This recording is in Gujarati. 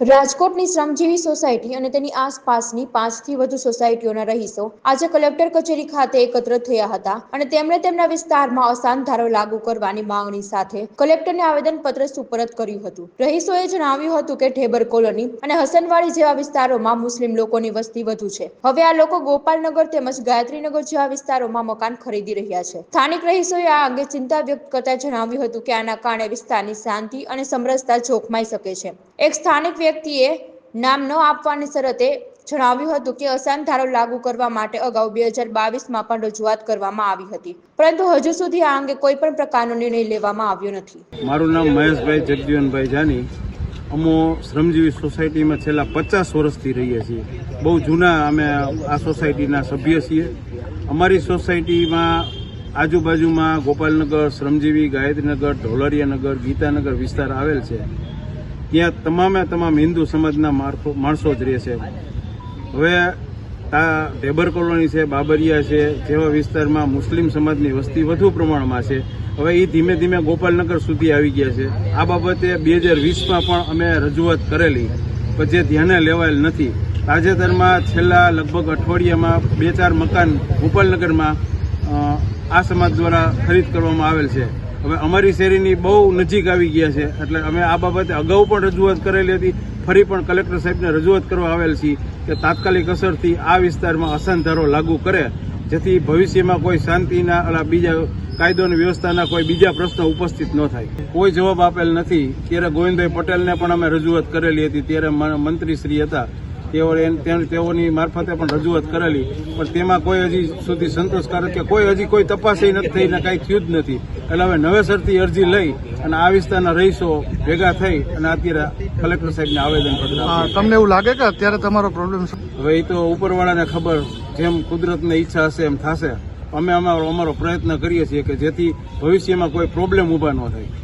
રાજકોટની શ્રમજીવી સોસાયટી અને તેની આસપાસની પાંચથી વધુ સોસાયટીઓના રહીશો આજે કલેક્ટર કચેરી ખાતે એકત્ર થયા હતા અને તેમણે તેમના વિસ્તારમાં અસાન ધારો લાગુ કરવાની માંગણી સાથે કલેક્ટરને આવેદનપત્ર સુપરત કર્યું હતું. રહીશોએ જણાવ્યું હતું કે ઢેબર કોલોની અને હસનવાડી જેવા વિસ્તારોમાં મુસ્લિમ લોકોની વસ્તી વધુ છે. હવે આ લોકો ગોપાલનગર તેમજ ગાયત્રીનગર જેવા વિસ્તારોમાં મકાન ખરીદી રહ્યા છે. સ્થાનિક રહીશોએ આ અંગે ચિંતા વ્યક્ત કરતા જણાવ્યું હતું કે આના કારણે વિસ્તારની શાંતિ અને સમરસતા જોખમાઈ શકે છે. એક સ્થાનિક વ્યક્તિએ નામ ન આપવાની શરતે જણાવ્યું હતું કે અસાન ધારો લાગુ કરવા માટે અગાઉ બે હજાર બાવીસમાં પણ રજૂઆત કરવામાં આવી હતી. પરંતુ હજુ સુધી આ અંગે કોઈ પણ પ્રકારનો નિર્ણય લેવામાં આવ્યો નથી. મારું નામ મહેશભાઈ જગજીવનભાઈ જાની. અમો શ્રમજીવી સોસાયટીમાં છેલ્લા પચાસ વર્ષથી રહીએ છીએ. બહુ જૂના અમે આ સોસાયટીના સભ્ય છીએ. અમારી સોસાયટીમાં આજુબાજુમાં ગોપાલનગર, શ્રમજીવી, ગાયત્રીનગર, ઢોલરિયાનગર, ગીતાનગર વિસ્તાર આવેલ છે. ત્યાં તમામે તમામ હિન્દુ સમાજના માણસો- જ રહે છે. હવે આ ઢેબર કોલોની છે, બાબરિયા છે, જેવા વિસ્તારમાં મુસ્લિમ સમાજની વસ્તી વધુ પ્રમાણમાં છે. હવે એ ધીમે ધીમે ગોપાલનગર સુધી આવી ગયા છે. આ બાબતે બે હજાર વીસમાં પણ અમે રજૂઆત કરેલી, પણ જે ધ્યાને લેવાયેલ નથી. તાજેતરમાં છેલ્લા લગભગ અઠવાડિયામાં બે ચાર મકાન ગોપાલનગરમાં આ સમાજ દ્વારા ખરીદ કરવામાં આવેલ છે. હવે અમારી શેરીની બહુ નજીક આવી ગયા છે. એટલે અમે આ બાબતે અગાઉ પણ રજૂઆત કરેલી હતી. ફરી પણ કલેક્ટર સાહેબને રજૂઆત કરવા આવેલ છીએ કે તાત્કાલિક અસરથી આ વિસ્તારમાં અસાનધારો લાગુ કરે, જેથી ભવિષ્યમાં કોઈ શાંતિના બીજા કાયદો અને વ્યવસ્થાના કોઈ બીજા પ્રશ્નો ઉપસ્થિત ન થાય. કોઈ જવાબ આપેલ નથી. ત્યારે ગોવિંદભાઈ પટેલને પણ અમે રજૂઆત કરેલી હતી. ત્યારે મંત્રીશ્રી હતા. તેઓ તેઓની મારફતે પણ રજૂઆત કરેલી. પણ તેમાં કોઈ હજી સુધી સંતોષકારક કે કોઈ હજી કોઈ તપાસી નથી થઈ ને કાંઈ થયું જ નથી. એટલે હવે નવેસરથી અરજી લઈ અને આ વિસ્તારના રહીશો ભેગા થઈ અને અત્યારે કલેક્ટર સાહેબને આવેદન પત્ર તમને એવું લાગે કે અત્યારે તમારો પ્રોબ્લેમ હવે એ તો ઉપરવાળાને ખબર જેમ કુદરતની ઈચ્છા હશે એમ થશે. અમે અમારો અમારો પ્રયત્ન કરીએ છીએ કે જેથી ભવિષ્યમાં કોઈ પ્રોબ્લેમ ઊભા ન થાય.